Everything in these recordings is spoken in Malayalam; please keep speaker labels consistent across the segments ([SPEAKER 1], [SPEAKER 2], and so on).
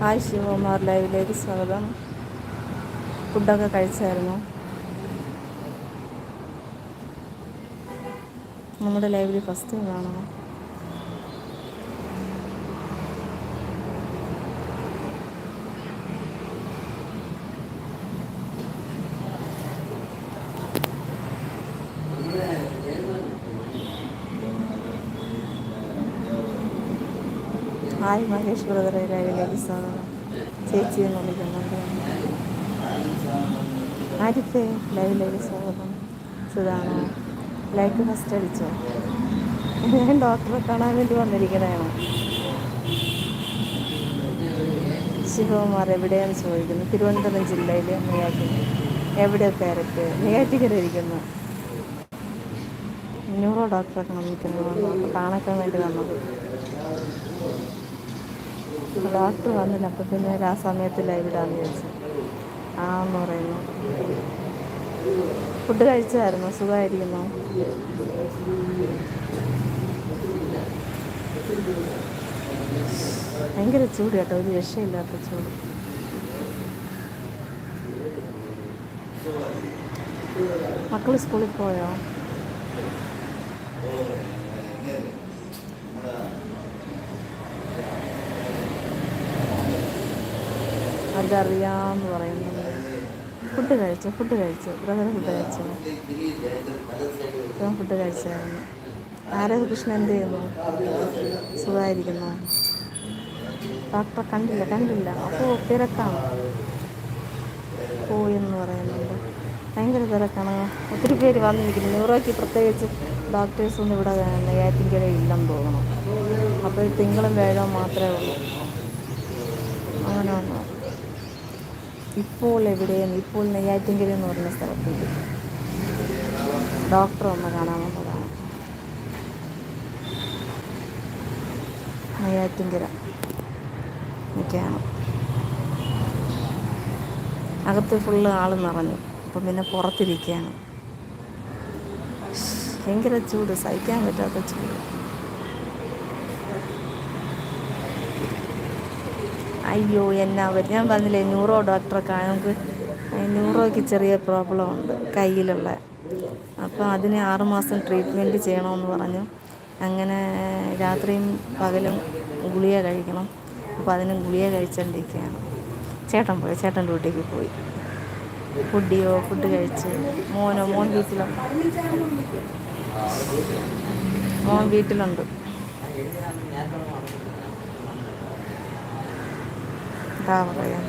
[SPEAKER 1] ഹായ് ശിവകുമാർ ലൈവിലേക്ക് സ്വാഗതം. ഫുഡൊക്കെ കഴിച്ചായിരുന്നു? നമ്മുടെ ലൈവിൽ ഫസ്റ്റ് കാണണം ഹായ് മഹേഷ് ബ്രദറെ ലൈവിലേക്ക് സ്വാഗതം. ചേച്ചി എന്ന് വിളിക്കുന്നുണ്ട്. ആരിഫേ ലൈവിലേക്ക് സ്വാഗതം. സുഖാണോ ലൈക്ക് ഫസ്റ്റ് അടിച്ചോ? ഞാൻ ഡോക്ടറെ കാണാൻ വേണ്ടി വന്നിരിക്കണതാണ് ശിവകുമാർ എവിടെയാണ് ചോദിക്കുന്നത് തിരുവനന്തപുരം ജില്ലയിലെ നെയ്യാറ്റിന് എവിടെ പേരക്ക് നെയ്യാറ്റിക്കര ഇരിക്കുന്നു. ന്യൂറോ ഡോക്ടറെ കാണിക്കുന്നു കാണിക്കാൻ വേണ്ടി വന്നത് ഡോക്ടർ വന്നില്ല. അപ്പം പിന്നെ ആ സമയത്ത് ലൈവിലാന്ന് ചോദിച്ചു ആ എന്ന് പറയുന്നു. ഫുഡ് കഴിച്ചായിരുന്നു? സുഖമായിരിക്കുന്നു? ഭയങ്കര ചൂട് കേട്ടോ. ഒരു രക്ഷയില്ലാത്ത ചൂട്. മക്കൾ സ്കൂളിൽ പോയോ? അതറിയാമെന്ന് പറയുന്നത് ഫുഡ് കഴിച്ചു ഫുഡ് കഴിച്ചു. ബ്രദർ ഫുഡ് കഴിച്ചു. ഇപ്പം ഫുഡ് കഴിച്ചായിരുന്നു. ആരാധ കൃഷ്ണൻ എന്ത് ചെയ്യുന്നു? സുഖമായിരിക്കുന്നു? ഡോക്ടറെ കണ്ടില്ല കണ്ടില്ല. അപ്പോൾ തിരക്കാണ്. പോയി എന്ന് പറയുന്നുണ്ട്. ഭയങ്കര തിരക്കാണ്. ഒത്തിരി പേര് വന്നിരിക്കുന്നു. ന്യൂറോയ്ക്ക് പ്രത്യേകിച്ച് ഡോക്ടേഴ്സൊന്നും ഇവിടെ നെയ്യാറ്റിൻകര ഇല്ലെന്ന് തോന്നണം അപ്പോൾ തിങ്കളും വേഴവും മാത്രമേ ഉള്ളൂ. അങ്ങനെ വന്നു. ഇപ്പോൾ എവിടെയെന്ന് ഇപ്പോൾ നെയ്യാറ്റിൻകര എന്ന് പറഞ്ഞ സ്ഥലത്തേക്ക്. ഡോക്ടർ ഒന്ന് കാണാൻ വന്നതാണ്. നെയ്യാറ്റിൻകര. ഒക്കെയാണ് അകത്ത് ഫുള്ള് ആൾ നിറഞ്ഞു. അപ്പം പിന്നെ പുറത്തിരിക്കുകയാണ്. ഭയങ്കര ചൂട്. സഹിക്കാൻ പറ്റാത്ത ചൂട്. അയ്യോ എന്നാ പറ്റും? ഞാൻ പറഞ്ഞില്ലേ ന്യൂറോ ഡോക്ടറെ നമുക്ക് ന്യൂറോയ്ക്ക് ചെറിയ പ്രോബ്ലം ഉണ്ട് കയ്യിലുള്ള. അപ്പോൾ അതിന് ആറുമാസം ട്രീറ്റ്മെന്റ് ചെയ്യണമെന്ന് പറഞ്ഞു. അങ്ങനെ രാത്രിയും പകലും ഗുളിക കഴിക്കണം. അപ്പോൾ അതിന് ഗുളിക കഴിച്ചുകൊണ്ടിരിക്കുകയാണ് ചേട്ടൻ പോയി ചേട്ടൻ ഡ്യൂട്ടിക്ക് പോയി. ഫുഡിയോ ഫുഡ് കഴിച്ച്. മോനോ മോൻ വീട്ടിലുണ്ട് മോൻ വീട്ടിലുണ്ട്. എന്താ പറയാം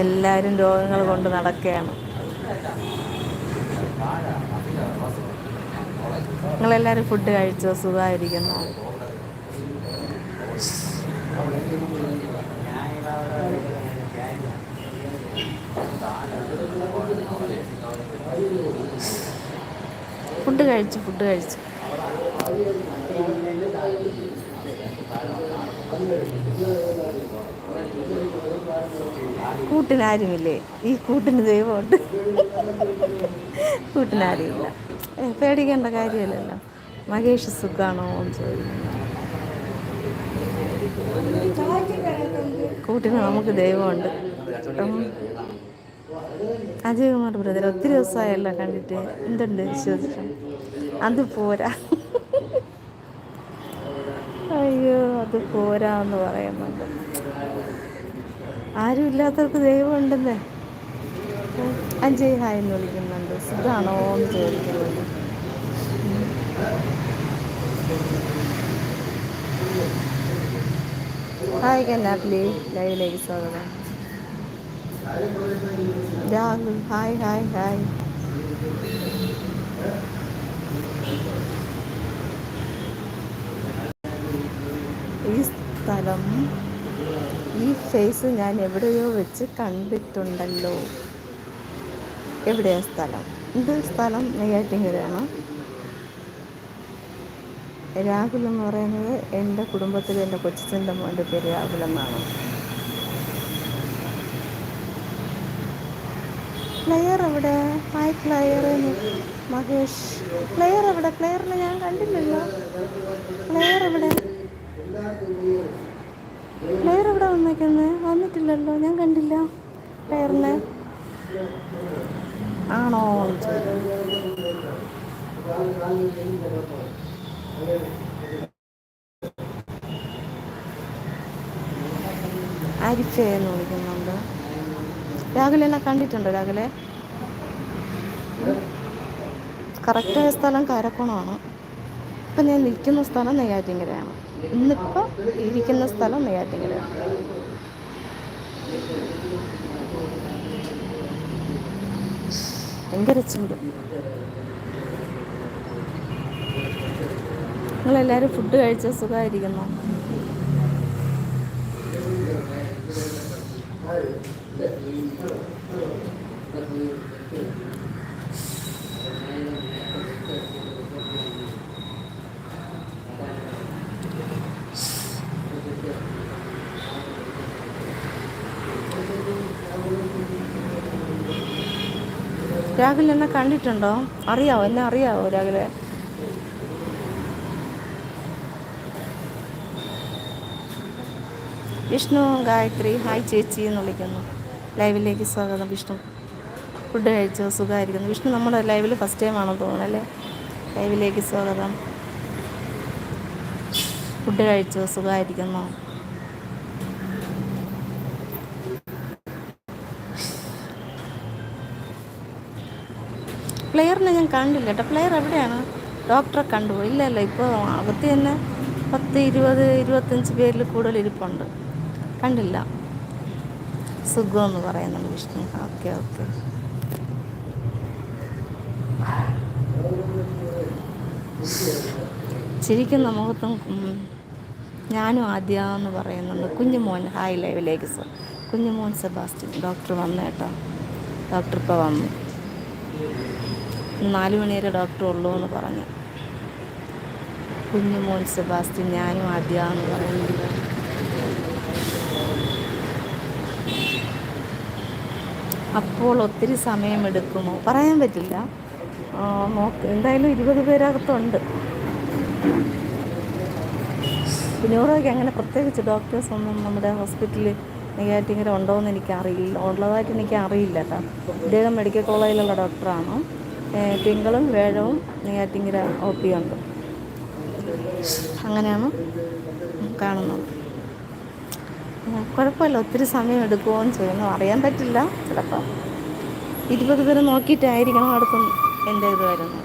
[SPEAKER 1] എല്ലാവരും രോഗങ്ങൾ കൊണ്ട് നടക്കുകയാണ്. നിങ്ങളെല്ലാവരും ഫുഡ് കഴിച്ചോ? സുഖമായിരിക്കുന്നു? ഫുഡ് കഴിച്ചു? ഫുഡ് കഴിച്ചു? കൂട്ടിനാരുമില്ലേ? ഈ കൂട്ടിന് ദൈവമുണ്ട്. കൂട്ടിനാരുമില്ല. പേടിക്കേണ്ട കാര്യമില്ലല്ലോ. മഹേഷ് സുഖാണോ എന്ന് ചോദിക്കുന്നു. കൂട്ടിന് നമുക്ക് ദൈവമുണ്ട്. അജയകുമാർ അജയ് കുമാർ ബ്രദർ ഒത്തിരി ദിവസമായല്ലോ കണ്ടിട്ട്. എന്തുണ്ട് ചോദിച്ചു അത് പോരാ അയ്യോ അത് പോരാന്ന് പറയുന്നുണ്ട്. ആരും ഇല്ലാത്തവർക്ക് ദൈവം ഉണ്ടെന്നേ അഞ്ചേ ഹായ് എന്ന് വിളിക്കുന്നുണ്ട്. സുഖാണോ എന്ന് ചോദിക്കുന്നുണ്ട്. ഹായ് കന്നാപ്പിലി ലൈവിലേക്ക് സ്വാഗതം. രാഹുൽ ഹായ് ഹായ് ഹായ് ഈ സ്ഥലം. ഈ ഫേസ് ഞാൻ എവിടെയോ വെച്ച് കണ്ടിട്ടുണ്ടല്ലോ. എവിടെയാ സ്ഥലം? ഇത് സ്ഥലം നെയ്യാറ്റിങ്കരയാണ് രാഹുൽ എന്ന് പറയുന്നത് എന്റെ കുടുംബത്തിൽ എന്റെ കൊച്ചിന്റെ മോന്റെ പേര് രാഹുൽ എന്നാണ്. പ്ലെയർ എവിടെ? Hi player Mahesh. പ്ലെയർ എവിടെ? പ്ലെയറിനെ ഞാൻ കണ്ടില്ലല്ലോ പ്ലെയർ എവിടെ? പ്ലെയർ എവിടെ വന്നേക്കുന്നത് വന്നിട്ടില്ലല്ലോ. ഞാൻ കണ്ടില്ല. പ്ലെയറിനെ ആണോ? അരിച്ചേന്ന് വിളിക്കുന്നുണ്ട്. രാഹുൽ എന്നെ കണ്ടിട്ടുണ്ടോ രാഹുലെ? കറക്റ്റായ സ്ഥലം കരക്കുണമാണ്. ഇപ്പം ഞാൻ നിൽക്കുന്ന സ്ഥലം നെയ്യാറ്റിങ്കരയാണ്. ഇന്നിപ്പോൾ ഇരിക്കുന്ന സ്ഥലം നെയ്യാറ്റിങ്കരയാണ് ഭയങ്കര ചൂട്. നിങ്ങളെല്ലാവരും ഫുഡ് കഴിച്ച സുഖമായിരിക്കുന്നു രാഹുൽ എന്നെ കണ്ടിട്ടുണ്ടോ? അറിയാവോ? എന്നെ അറിയാവോ രാഹുലെ? വിഷ്ണു ഗായത്രി ഹായ് ചേച്ചി എന്ന് വിളിക്കുന്നു. ലൈവിലേക്ക് സ്വാഗതം വിഷ്ണു. ഫുഡ് കഴിച്ചോ? സുഖമായിരിക്കുന്നു. വിഷ്ണു നമ്മുടെ ലൈവിൽ ഫസ്റ്റ് ടൈം ആണെന്ന് തോന്നുന്നു അല്ലേ? ലൈവിലേക്ക് സ്വാഗതം. ഫുഡ് കഴിച്ചോ? സുഖമായിരിക്കുന്നു. പ്ലെയറിനെ ഞാൻ കണ്ടില്ല കേട്ടോ. പ്ലെയർ എവിടെയാണ്? ഡോക്ടറെ കണ്ടു. ഇല്ല ഇല്ല ഇപ്പോൾ അകത്ത് തന്നെ പത്ത് ഇരുപത് ഇരുപത്തഞ്ച് പേരിൽ കൂടുതൽ ഇരിപ്പുണ്ട്. കണ്ടില്ല. സുഖം എന്ന് പറയുന്നുണ്ട് വിഷ്ണു. Okay okay. ചിരിക്കുന്ന മുഖത്തും ഞാനും ആദ്യമെന്ന് പറയുന്നുണ്ട്. കുഞ്ഞുമോൻ ഹായ് ലൈവിലേക്ക് സർ കുഞ്ഞുമോൻ സെബാസ്റ്റ്യൻ. ഡോക്ടർ വന്നു കേട്ടോ. ഡോക്ടർ ഇപ്പോൾ വന്നു. നാല് മണി വരെ ഡോക്ടർ ഉള്ളൂ എന്ന് പറഞ്ഞു കുഞ്ഞുമോൻ സെബാസ്റ്റ്യൻ ഞാനും ആദ്യമാണെന്ന് പറയുന്നത് അപ്പോൾ ഒത്തിരി സമയമെടുക്കുമോ പറയാൻ പറ്റില്ല. നോക്ക് എന്തായാലും ഇരുപത് പേരകത്തുണ്ട്. ന്യൂറോയ്ക്ക് അങ്ങനെ പ്രത്യേകിച്ച് ഡോക്ടേഴ്സ് ഒന്നും നമ്മുടെ ഹോസ്പിറ്റലിൽ നെയ്യാറ്റിങ്കര ഉണ്ടോ എന്ന് എനിക്കറിയില്ല. ഉള്ളതായിട്ട് എനിക്ക് അറിയില്ല കേട്ടോ. ഇദ്ദേഹം മെഡിക്കൽ കോളേജിലുള്ള ഡോക്ടറാണ് തിങ്കളും വേഴവും നെയ്യാറ്റിങ്കര ഒ പി ഉണ്ട് അങ്ങനെയാണ് കാണുന്നത്. കുഴപ്പമില്ല ഒത്തിരി സമയം എടുക്കുമോ എന്ന് ചെയ്യുന്നു. അറിയാൻ പറ്റില്ല ചിലപ്പോൾ ഇരുപത് പേര് നോക്കിയിട്ടായിരിക്കണം അടുത്തും എന്റെ ഇത് വരുന്നത്.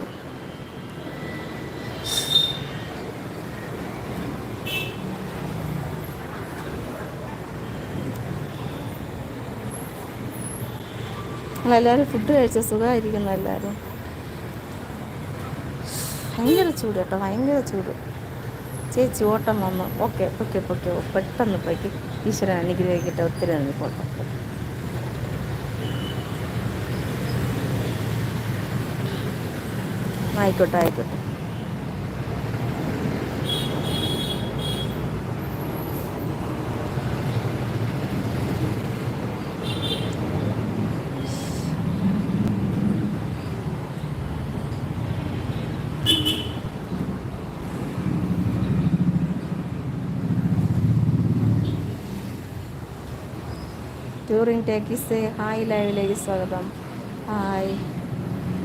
[SPEAKER 1] നിങ്ങളെല്ലാവരും ഫുഡ് കഴിച്ച? സുഖമായിരിക്കുന്നു എല്ലാവരും? ഭയങ്കര ചൂട് കേട്ടോ ഭയങ്കര ചൂട്. ചേച്ചി ഓട്ടം വന്നു. ഓക്കെ പൊക്കെ പൊക്കെ പെട്ടെന്ന് പോയിക്ക് ഈശ്വരൻ അനുഗ്രഹിക്കട്ടെ ഒത്തിരി നന്ദി. പോട്ടെ. ആയിക്കോട്ടെ ആയിക്കോട്ടെ. ടൂറിംഗ് ടേക്കിസ് ഹായ് ലൈവിലേക്ക് സ്വാഗതം ഹായ്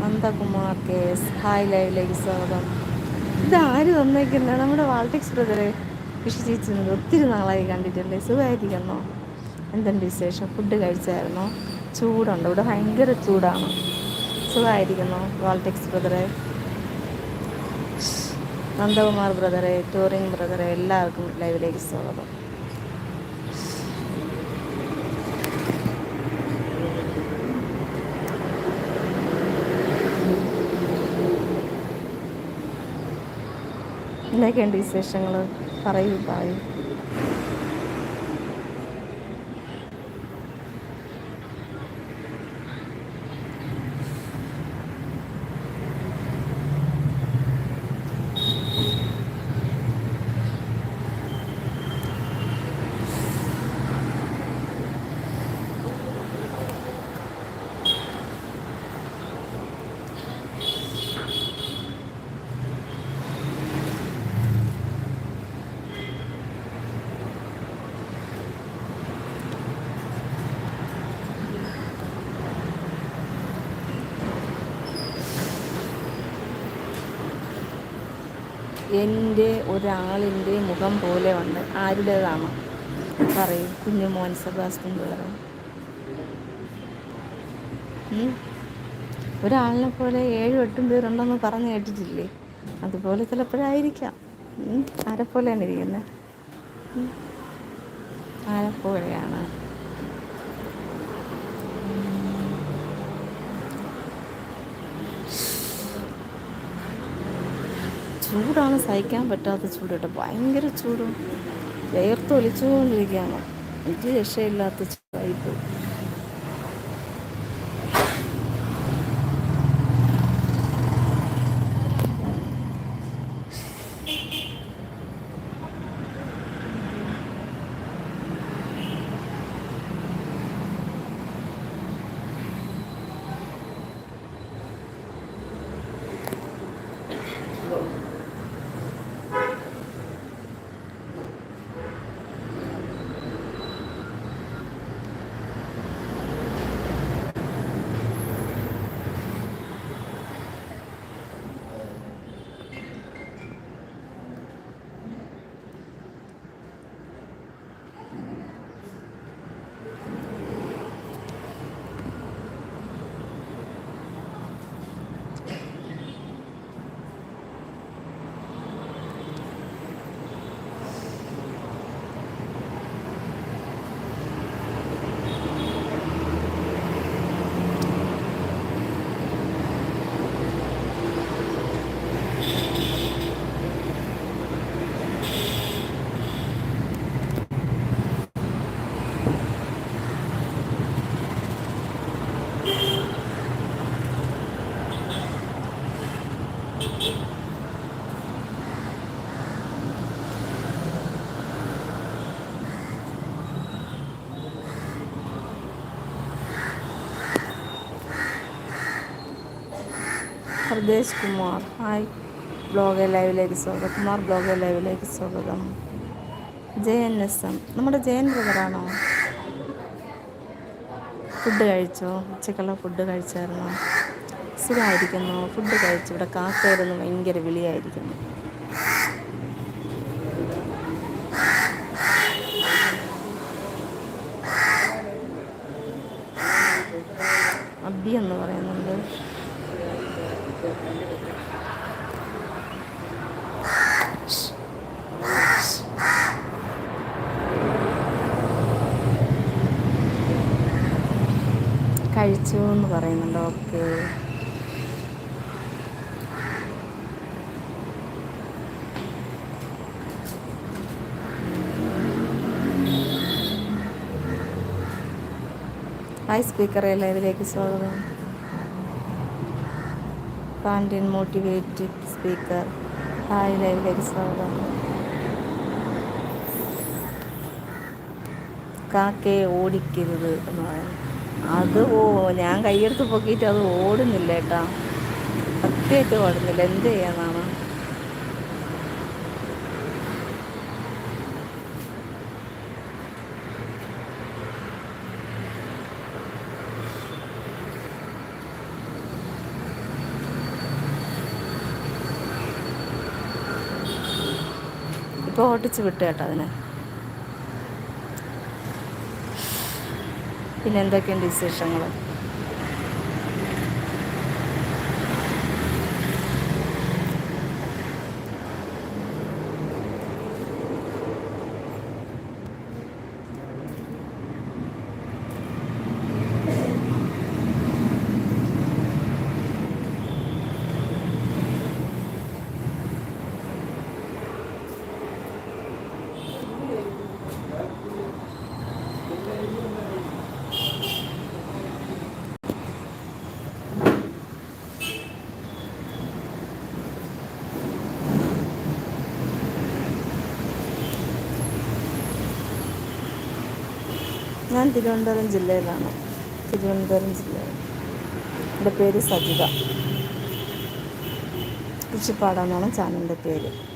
[SPEAKER 1] നന്ദകുമാർ കേസ് ഹായ് ലൈവിലേക്ക് സ്വാഗതം ഇതാര് തന്നേക്കുന്ന? നമ്മുടെ വാൾട്ടിക്സ് ബ്രദറെ കൃഷി ചേച്ചിരുന്നത് ഒത്തിരി നാളായി കണ്ടിട്ടില്ലേ? സുഖമായിരിക്കുന്നോ? എന്തുണ്ട് വിശേഷം? ഫുഡ് കഴിച്ചായിരുന്നോ? ചൂടുണ്ട്? ഇവിടെ ഭയങ്കര ചൂടാണ്. സുഖമായിരിക്കുന്നു വാൾട്ടിക്സ് ബ്രദറെ നന്ദകുമാർ ബ്രദറെ ടൂറിംഗ് ബ്രദറെ എല്ലാവർക്കും ലൈവിലേക്ക് സ്വാഗതം എന്തൊക്കെയുണ്ട് വിശേഷങ്ങൾ പറയൂ പറയൂ. എന്റെ ഒരാളിന്റെ മുഖം പോലെ ഉണ്ട് ആരുടേതാണ്? പറയും കുഞ്ഞു മോൻ സെബാസ്റ്റ്യൻ പിള്ളേർ. ഒരാളിനെ പോലെ ഏഴും എട്ടും പേരുണ്ടെന്ന് പറഞ്ഞു കേട്ടിട്ടില്ലേ? അതുപോലെ ചിലപ്പോഴായിരിക്കാം. ആരെപ്പോലെയാണ് ഇരിക്കുന്നത് ആരെപ്പോലെയാണ് ചൂടാണ് സഹിക്കാൻ പറ്റാത്ത ചൂട് കേട്ടോ. ഭയങ്കര ചൂടും. വേർത്തൊലിച്ചുകൊണ്ടിരിക്കുകയാണ് എനിക്ക് രക്ഷയില്ലാത്ത ചൂടായിപ്പോയി ഹർദേശ് കുമാർ. ഹായ്. ബ്ലോഗ് ലൈവിലേക്ക് സ്വാഗതം. കുമാർ ബ്ലോഗ് ലൈവിലേക്ക് സ്വാഗതം. ജെ എൻ എസ് എം നമ്മുടെ ജയൻ ബ്രദറാണോ? ഫുഡ് കഴിച്ചോ? ഉച്ചക്കുള്ള ഫുഡ് കഴിച്ചായിരുന്നോ? സുഖമായിരിക്കുന്നു. ഫുഡ് കഴിച്ചു. ഇവിടെ കാക്കയായിരുന്നു. ഭയങ്കര വിളിയായിരിക്കുന്നു. അബി എന്ന് പറയുന്നുണ്ട് കഴിച്ചു പറയുന്നുണ്ട്? ഓക്കെ. ഹായ് സ്പീക്കറെ ലൈവിലേക്ക് സ്വാഗതം. പാൻഡിൻ മോട്ടിവേറ്റഡ് സ്പീക്കർ ഹായ് ലൈവിലേക്ക് സ്വാഗതം. കാക്കയെ ഓടിക്കരുത് എന്ന് പറയുന്നത് അത് ഓ ഞാൻ കൈയെടുത്ത് പൊക്കിയിട്ട് അത് ഓടുന്നില്ല ഏട്ടാ. സത്യമായിട്ട് ഓടുന്നില്ല. എന്ത് ചെയ്യാന്നാണ് ഇപ്പോൾ ഓട്ടിച്ച് വിട്ടു കേട്ടോ അതിനെ. പിന്നെ എന്തൊക്കെയുണ്ട് വിശേഷങ്ങൾ? ഞാൻ തിരുവനന്തപുരം ജില്ലയിലാണ്. തിരുവനന്തപുരം ജില്ലയിൽ. എന്റെ പേര് സജിത. കൃഷിപ്പാടാന്നാണ് ചാനലിന്റെ പേര്.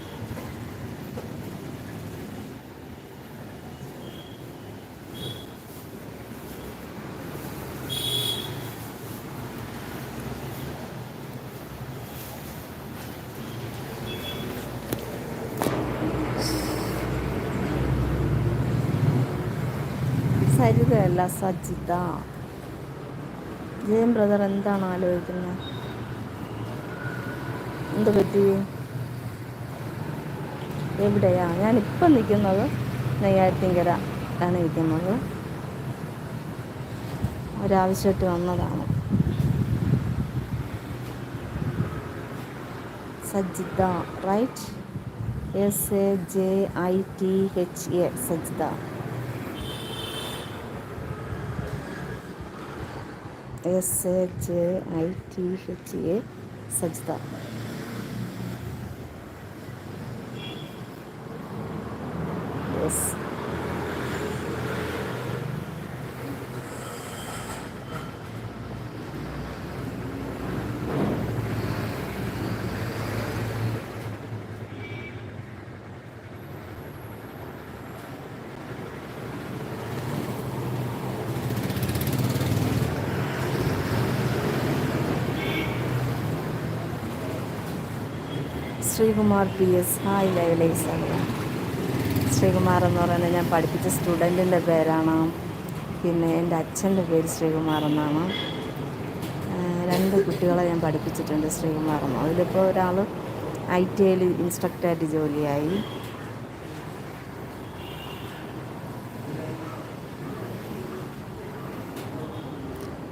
[SPEAKER 1] സരിതയല്ല സജിത. ജയം ബ്രദർ എന്താണ് ആലോചിക്കുന്നത്? എന്ത് പറ്റി? എവിടെയാ? ഞാനിപ്പം നിൽക്കുന്നത് നെയ്യാറ്റിങ്കര ആണ് നിൽക്കുന്നത് ഒരാവശ്യമായിട്ട് വന്നതാണ്. Sajitha right S A J I T H A Sajitha. S H I T H A Sajitha. Yes Sreekumar P S hi ലൈലൈസാണ് Sreekumar എന്ന് പറയുന്നത് ഞാൻ പഠിപ്പിച്ച സ്റ്റുഡന്റിന്റെ പേരാണ്. പിന്നെ എന്റെ അച്ഛന്റെ പേര് ശ്രീകുമാർ എന്നാണ്. രണ്ട് കുട്ടികളെ ഞാൻ പഠിപ്പിച്ചിട്ടുണ്ട് ശ്രീകുമാർ എന്ന്. അതിലിപ്പോൾ ഒരാൾ ഐ ടി ഐയിൽ ഇൻസ്ട്രക്ടറായിട്ട് ജോലിയായി.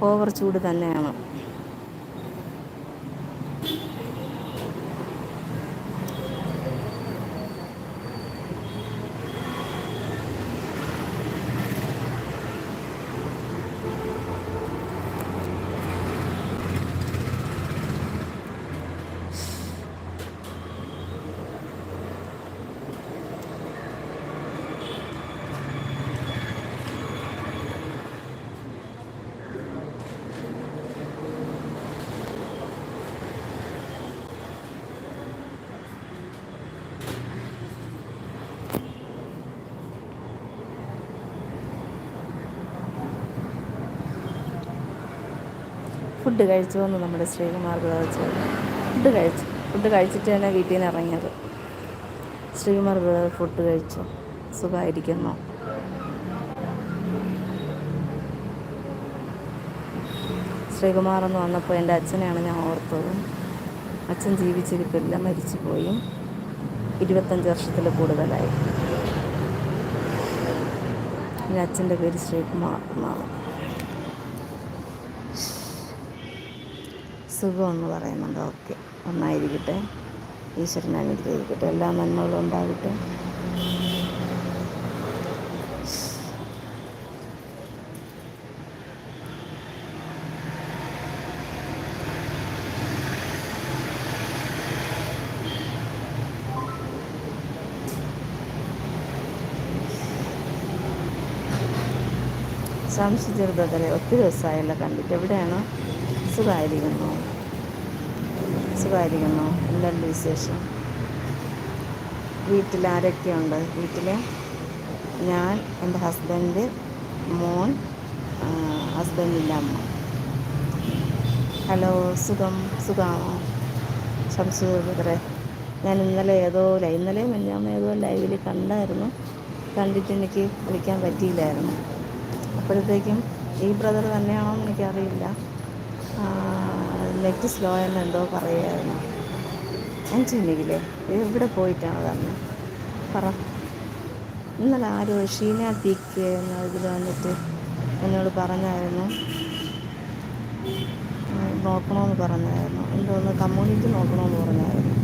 [SPEAKER 1] ഓവർ ചൂട് തന്നെയാണ്. ഫുഡ് കഴിച്ചു എന്ന് നമ്മുടെ ശ്രീകുമാർ ബ്രദേഴ്സ് ഫുഡ് കഴിച്ചു ഫുഡ് കഴിച്ചിട്ട് തന്നെ വീട്ടിൽ നിന്ന് ഇറങ്ങിയത്. ശ്രീകുമാർ ബ്രദർ ഫുഡ് കഴിച്ചു. സുഖമായിരിക്കുന്നു. ശ്രീകുമാർ എന്ന് വന്നപ്പോൾ എന്റെ അച്ഛനെയാണ് ഞാൻ ഓർത്തത്. അച്ഛൻ ജീവിച്ചിരിപ്പില്ല മരിച്ചു പോയി ഇരുപത്തഞ്ച് വർഷത്തിൽ കൂടുതലായി. എന്റെ അച്ഛന്റെ പേര് ശ്രീകുമാർ എന്നാണ്. സുഖമെന്ന് പറയുന്നുണ്ട്. ഓക്കെ. ഒന്നായിരിക്കട്ടെ. ഈശ്വരൻ അനുഗ്രഹിക്കട്ടെ. എല്ലാ നന്മകളും ഉണ്ടാകട്ടെ. സംശയിച്ചിരുന്നതല്ലേ ഒത്തിരി ദിവസമായല്ലോ കണ്ടിട്ട്. എവിടെയാണ്? സുഖമായിരിക്കുന്നു. സുഖമായിരിക്കുന്നു. എന്തുണ്ട് വിശേഷം? വീട്ടിൽ ആരൊക്കെയുണ്ട്? വീട്ടിൽ ഞാൻ എന്റെ ഹസ്ബൻഡ് മോൻ ഹസ്ബൻഡിന്റെ അമ്മ. ഹലോ സുഖം? സുഖമാണോ? ശംസുദ്രെ ഞാൻ ഇന്നലെ ഏതോ ഇന്നലെ ഞാൻ ഏതോ ലൈവിൽ കണ്ടായിരുന്നു. കണ്ടിട്ട് എനിക്ക് വിളിക്കാൻ പറ്റിയില്ലായിരുന്നു. അപ്പോഴത്തേക്കും ഈ ബ്രദർ തന്നെയാണോ എനിക്കറിയില്ല. നെറ്റ് സ്ലോ എന്ന് എന്തോ പറയുമായിരുന്നു അഞ്ചിനില്ലേ എവിടെ പോയിട്ടാണ് തന്നെ പറ. ഇന്നലെ ആരോ ഷീന പി കെ എന്ന ഇതിൽ വന്നിട്ട് എന്നോട് പറഞ്ഞായിരുന്നു. നോക്കണമെന്ന് പറഞ്ഞായിരുന്നു. എന്തോന്ന് കമ്മ്യൂണിറ്റി നോക്കണമെന്ന് പറഞ്ഞായിരുന്നു.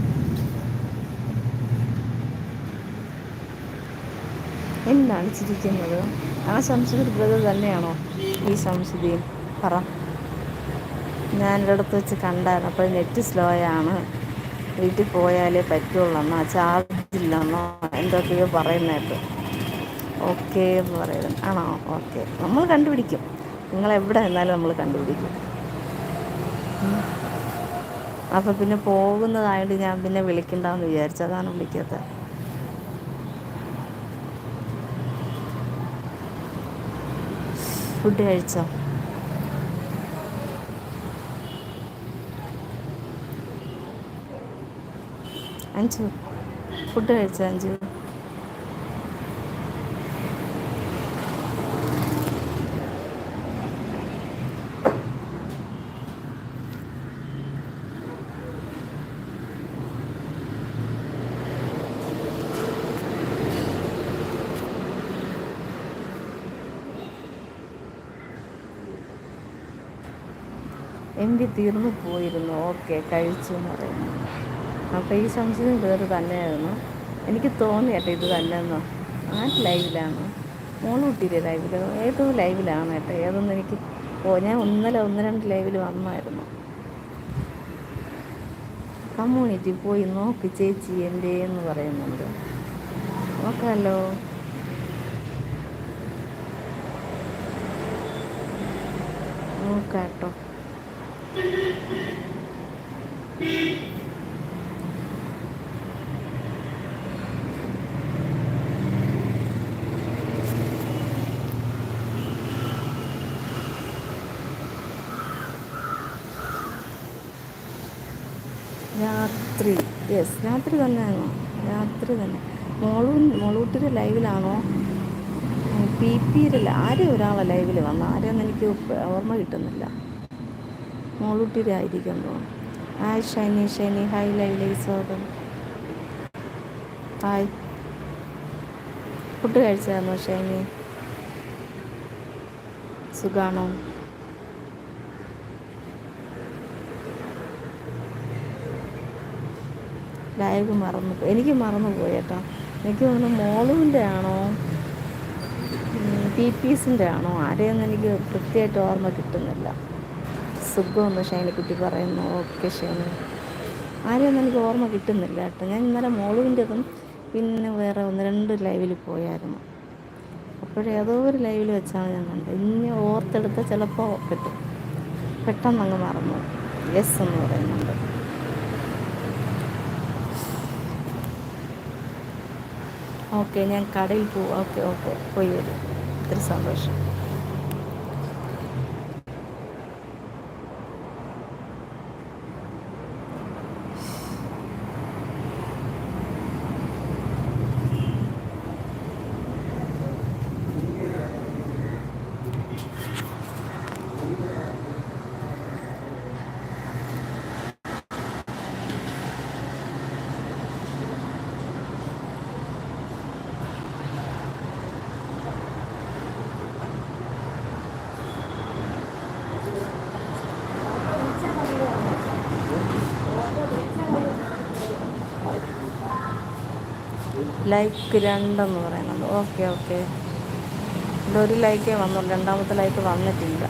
[SPEAKER 1] എന്താണ് ചിരിക്കുന്നത്? ആ സംശുദ്ധ ബ്രദർ തന്നെയാണോ ഈ സംശയം പറ. ഞാനൊരിടത്ത് വെച്ച് കണ്ടായിരുന്നു. അപ്പോൾ നെറ്റ് സ്ലോ ആണ് വീട്ടിൽ പോയാലേ പറ്റുള്ളൂ എന്നോ ചാർജ് ഇല്ലെന്നോ എന്തൊക്കെയോ പറയുന്നതായിട്ട്. ഓക്കെ എന്ന് പറയുന്നത് ആണോ? ഓക്കെ. നമ്മൾ കണ്ടുപിടിക്കും. നിങ്ങൾ എവിടെ നിന്നാലും നമ്മൾ കണ്ടുപിടിക്കും. അപ്പം പിന്നെ പോകുന്നതായിട്ട് ഞാൻ പിന്നെ വിളിക്കണ്ടെന്ന് വിചാരിച്ചു. അതാണ് വിളിക്കാത്തത്. ഫുഡ് കഴിച്ചോ? അഞ്ചു ഫുഡ് കഴിച്ച അഞ്ചു? എം തീർന്നു പോയിരുന്നു. ഓക്കെ കഴിച്ചു എന്ന് പറയുന്നു. അപ്പോൾ ഈ സംശയം വേറെ തന്നെയായിരുന്നു. എനിക്ക് തോന്നി കേട്ടോ ഇത് തന്നെയെന്നോ. ആ ലൈവിലാണ് മോളൂട്ടിയിലെ ലൈവിൽ ഏതോ ലൈവിലാണ് കേട്ടോ? ഏതൊന്നും എനിക്ക് ഓ ഞാൻ ഇന്നലെ ഒന്ന് രണ്ട് ലൈവിൽ വന്നായിരുന്നു. കമ്മ്യൂണിറ്റി പോയി നോക്ക് ചേച്ചി എന്റെ എന്ന് പറയുന്നുണ്ട്. നോക്കാമല്ലോ നോക്കാട്ടോ രാത്രി യെസ് രാത്രി തന്നെയാണോ രാത്രി തന്നെ. മോളൂ മോളൂട്ടിന്റെ ലൈവിലാണോ? പി പിയിലല്ല ആരും ഒരാളെ ലൈവിൽ വന്നു? ആരെയൊന്നും എനിക്ക് ഓർമ്മ കിട്ടുന്നില്ല. മോളൂട്ടിയുടെ ആയിരിക്കും തോന്നുന്നു. Hi Shiny Shiny. Hi live സ്വാഗതം. ഹായ് ഫുഡ് കഴിച്ചായിരുന്നോ ഷൈനി? സുഖാണോ? ലൈവ് മറന്നു എനിക്ക് മറന്നു പോയി കേട്ടോ. എനിക്ക് തോന്നുന്നു മോളുവിന്റെ ആണോ പി പീസിന്റെ ആണോ ആരെയൊന്നും എനിക്ക് കൃത്യമായിട്ട് ഓർമ്മ കിട്ടുന്നില്ല. സുഖമൊന്ന് ഷൈനിക്കുട്ടി പറയുന്നു ഓക്കെ ഷൈനി. ആരെയൊന്നും എനിക്ക് ഓർമ്മ കിട്ടുന്നില്ല കേട്ടോ. ഞാൻ ഇന്നലെ മോളുവിന്റെതും പിന്നെ വേറെ ഒന്ന് രണ്ട് ലൈവിൽ പോയായിരുന്നു. അപ്പോഴേ ഏതോ ഒരു ലൈവിൽ വെച്ചാണ് ഞാൻ കണ്ടത്. ഇനി ഓർത്തെടുത്ത് ചിലപ്പോൾ കിട്ടും. പെട്ടെന്ന് അങ്ങ് മറന്നു. യെസ് എന്ന് പറയുന്നുണ്ട്. ഓക്കെ ഞാൻ കടയിൽ പോവും. Okay okay. പോയി വരും. ഇത്ര സന്തോഷം. ലൈക്ക് രണ്ടെന്ന് പറയുന്നുണ്ട്. ഓക്കെ ഓക്കെ ഒരു ലൈക്കേ വന്നുള്ളൂ രണ്ടാമത്തെ ലൈക്ക് വന്നിട്ടില്ല.